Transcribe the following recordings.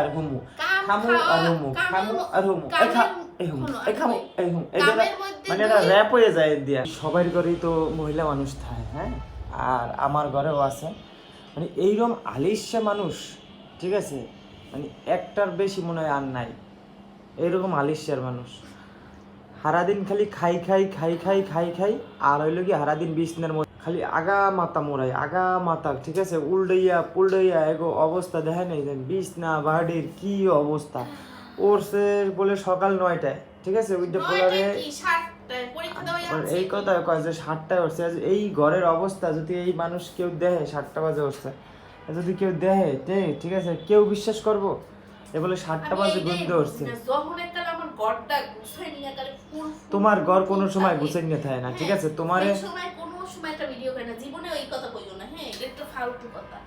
আর হুমু। খামু আর হুমু খামু আর হুমু। এই এই খামু এই মানে এটা র্যাপ হয়ে যায় দিয়া। সবার ঘরেই তো মহিলা মানুষ থাকে হ্যাঁ আর আমার ঘরেও আছে। মানে এইরকম আলিশা মানুষ ঠিক আছে? মানে একটার বেশি মনে হয় আর নাই। এইরকম আলিশার মানুষ। সারাদিন খালি খাই খাই খাই খাই খাই খাই আর হইল কি সারাদিন বিছনার মধ্যে খালি আগা মাথা মোড়াই আগা মাথা ঠিক আছে? উল্টাইয়া পুল্টাইয়া এগো অবস্থা দেখে নাই বিছনা বাড়ির কি অবস্থা? ওরছে বলে সকাল নয়টায় ঠিক আছে? ওইটা পোলারে। এই কথা কয় যে সাতটায় উঠছে এই ঘরের অবস্থা যদি এই মানুষ কেউ দেহে সাতটা বাজে উঠছে যদি কেউ দেহে তে- ঠিক আছে? কেউ বিশ্বাস করব? এ বলে সাতটা বাজে এই যে, উঠছে যখন একটা আমার ঘরটা গুছাই নিয়ে গেলে ফুল ফুল তোমার ঘর কোনো সময় গুছাই নিয়ে থাকে না ঠিক হ্যাঁ, আছে? তোমার সময় একটা ভিডিও করে না জীবনে ওই কথা কইও না হ্যাঁ এটা একটা ফালতু কথা।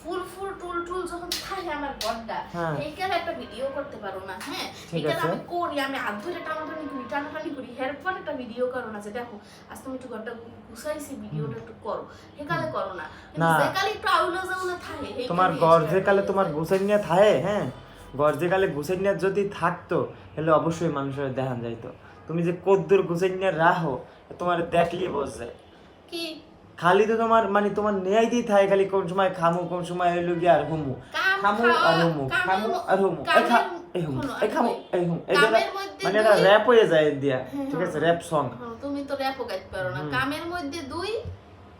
ফুল ফুল টুল টুল যখন থাকে আমার ঘরটা হ্যাঁ। এইখানে একটা ভিডিও করতে পারো না হ্যাঁ। এটা আমি করি আমি হাত ধরে টানাটানি করি টানাটানি করি এরপর একটা ভিডিও করো না যে দেখো আজ তুমি একটু ঘরটা গুছাইছি ভিডিওটা একটু করো। একালে করো না। যেকালে একটু আউলা জাউলা থাকে তোমার ঘর extra যে কালে তোমার গুছাই নিয়ে থাকে হ্যাঁ ঘর যে কালে গুছাই নিয়ে যদি থাকতো তাহলে অবশ্যই মানুষের দেখান যাইতো। তুমি যে কদ্দুর গুছাই নিয়ে রাখো তোমার দেখলি বোঝে। কি? খালি তো তোমার মানে তোমার নেয়াইতেই থাকে খালি কোন সময় খামু কোন সময় হইল গিয়ে আর হুমু। খামু আর হুমু খামু আর হুমু। এই হুমু এই খামু এই হুমু এই মানে এটা র্যাপ হয়ে যায় দিয়া হ্যাঁ, ঠিক আছে হ্যাঁ। র্যাপ সং হ্যাঁ, তুমি তো র্যাপও গাইতে পারো না। কামের মধ্যে দুই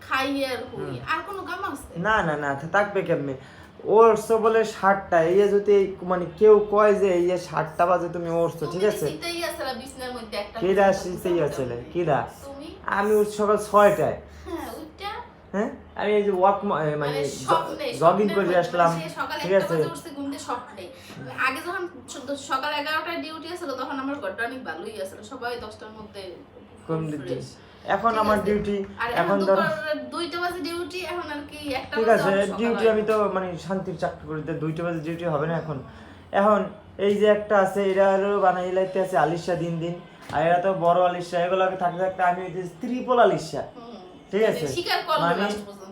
খাই আর হুই। আর কোনো কাম আছে? না না না থাকবে কেমনে? ওরছো বলে ষাটটা এই যদি মানে কেউ কয় যে এই ষাটটা বাজে তুমি ওরছো ঠিক আছে? কিরা শীতেই আছে কিরা আমি উঠছি সকাল ছয়টায়। হ্যাঁ হ্যাঁ? আমি এই যে ওয়াক মানে মানে জগিং করে আসলাম। ঠিক আছে? আগে যখন সকাল এগারোটায় ডিউটি আছিল তখন আমার ঘরটা অনেক ভালোই আছিল সবাই দশটার মধ্যে কোন ডিউটি এখন আমার ডিউটি এখন ধরো দুইটা বাজে ডিউটি এখন আর কি একটা ঠিক আছে ডিউটি আমি তো মানে শান্তির চাকরি করিতে দুইটা বাজে ডিউটি হবে না এখন। এখন এই যে একটা আছে এরা হলো বানাই লাইতে আছে আলিশা দিন দিন। আর এরা তো বড় আলিশা এগুলোকে থাকতে থাকতে আমি হইতেছি ত্রিপল আলিশা। ঠিক আছে? মানে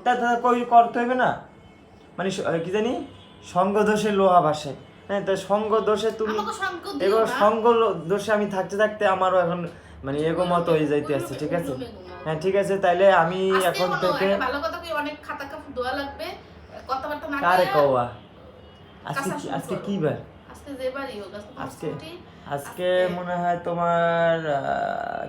তা কই করতে হবে না? মানে কি জানি? সঙ্গ দোষে লোহা ভাসে। হ্যাঁ তো সঙ্গ দোষে তুমি আমাকে সঙ্গ দোষে আমি থাকতে থাকতে আমারও এখন মানে এগো মতো হয়ে যাইতে আছে ঠিক আছে? হ্যাঁ ঠিক আছে তাইলে আমি এখন থেকে ভালো কথা কই অনেক খাতা কাপড় ধোয়া লাগবে। কথাবার্তা না কারে কওয়া? আজকে কি- আজকে। কি বার আজকে আজকে? আজকে- মনে হয় তোমার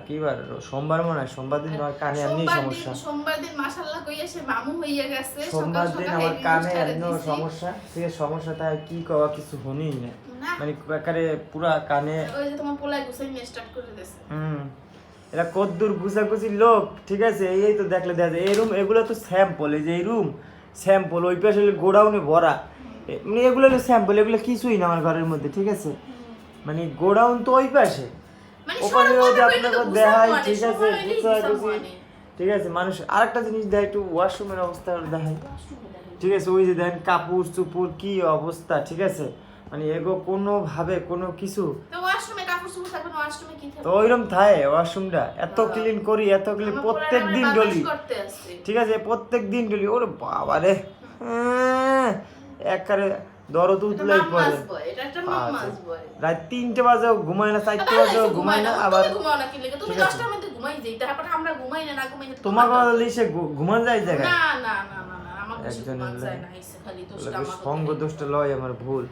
কি বার? সোমবার মনে হয় সোমবার দিন তোমার কানে এমনি সমস্যা। সোমবার দিন মাশাআল্লাহ কইয়া সে মামু হইয়া গেছে সোমবার দিন আমার কানে এমনি সমস্যা। ঠিক আছে সমস্যা তাই কি কওয়া কিছু শুনিই না। মানে একারে পুরা কানে ওই যে তোমার পোলাই গুছাই নিয়ে স্টার্ট করে দিছে হুম। এরা কদ্দুর গুছাগুছি লোক ঠিক আছে? এই তো দেখলে দেখা যায় এই রুম এগুলো তো স্যাম্পল এই যে এই রুম স্যাম্পল ওই পাশে গোডাউনে ভরা। মানে এগুলো হলো স্যাম্পল এগুলো কিছুই না আমার ঘরের মধ্যে ঠিক আছে? মানে গোডাউন তো ওই পাশে। ওখানে সবার ওই যে মধ্যে আপনাকে মানে, ঠিক আছে। ঠিক আছে মানুষ আরেকটা জিনিস দেয় একটু ওয়াশরুমের অবস্থা দেখাই। ঠিক আছে ওই যে দেন কাপড় চুপুর কি অবস্থা ঠিক আছে? মানে এগো কোনোভাবে কোনো কিছু। তো চোপড় ওইরকম থাকে ওয়াশরুমটা এত ক্লিন করি এত ক্লিন প্রত্যেক দিন ডলি ঠিক আছে প্রত্যেক দিন ডলি ওরে বাবা রে একবারে এটা উতলাই পড়ে। রাত তিনটে বাজেও ঘুমায় না চারটে বাজেও ঘুমায় না আবার তুমি ঘুমাও না কি তুমি দশটার মধ্যে ঘুমাই যাই, তারপরে আমরা ঘুমাই না, না ঘুমাই তোমার কথা লিসে ঘুমান যায় জায়গায়? সঙ্গ। দোষটা লয় আমার ভুল।